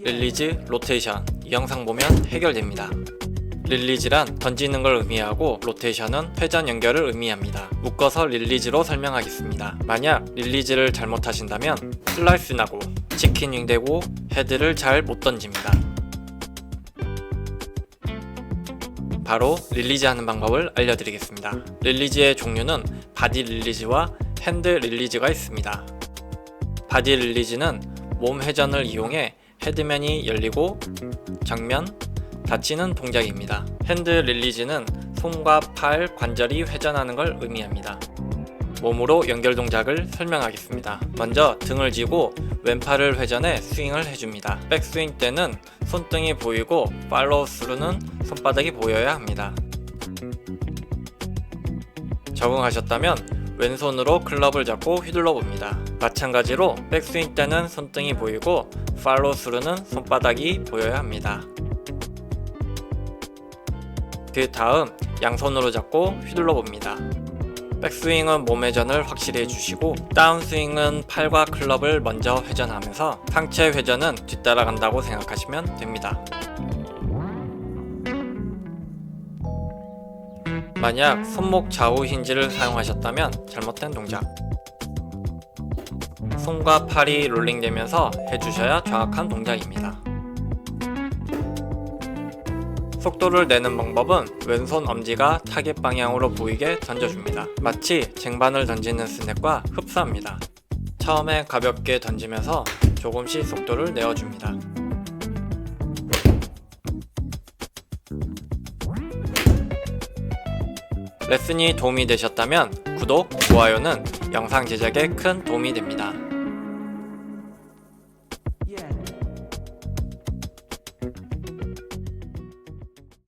릴리즈, 로테이션 이 영상 보면 해결됩니다. 릴리즈란 던지는 걸 의미하고 로테이션은 회전 연결을 의미합니다. 묶어서 릴리즈로 설명하겠습니다. 만약 릴리즈를 잘못하신다면 슬라이스 나고 치킨 윙 되고 헤드를 잘 못 던집니다. 바로 릴리즈 하는 방법을 알려드리겠습니다. 릴리즈의 종류는 바디 릴리즈와 핸드 릴리즈가 있습니다. 바디 릴리즈는 몸 회전을 이용해 헤드면이 열리고 정면 닫히는 동작입니다. 핸드 릴리즈는 손과 팔 관절이 회전하는 걸 의미합니다. 몸으로 연결 동작을 설명하겠습니다. 먼저 등을 쥐고 왼팔을 회전해 스윙을 해줍니다. 백스윙 때는 손등이 보이고 팔로우 스루는 손바닥이 보여야 합니다. 적응하셨다면 왼손으로 클럽을 잡고 휘둘러 봅니다. 마찬가지로 백스윙 때는 손등이 보이고 팔로우 스루는 손바닥이 보여야 합니다. 그 다음 양손으로 잡고 휘둘러 봅니다. 백스윙은 몸 회전을 확실히 해주시고 다운스윙은 팔과 클럽을 먼저 회전하면서 상체 회전은 뒤따라간다고 생각하시면 됩니다. 만약 손목 좌우 힌지를 사용하셨다면 잘못된 동작. 손과 팔이 롤링되면서 해주셔야 정확한 동작입니다. 속도를 내는 방법은 왼손 엄지가 타겟 방향으로 보이게 던져줍니다. 마치 쟁반을 던지는 스냅과 흡사합니다. 처음에 가볍게 던지면서 조금씩 속도를 내어줍니다. 레슨이 도움이 되셨다면 구독, 좋아요는 영상 제작에 큰 도움이 됩니다.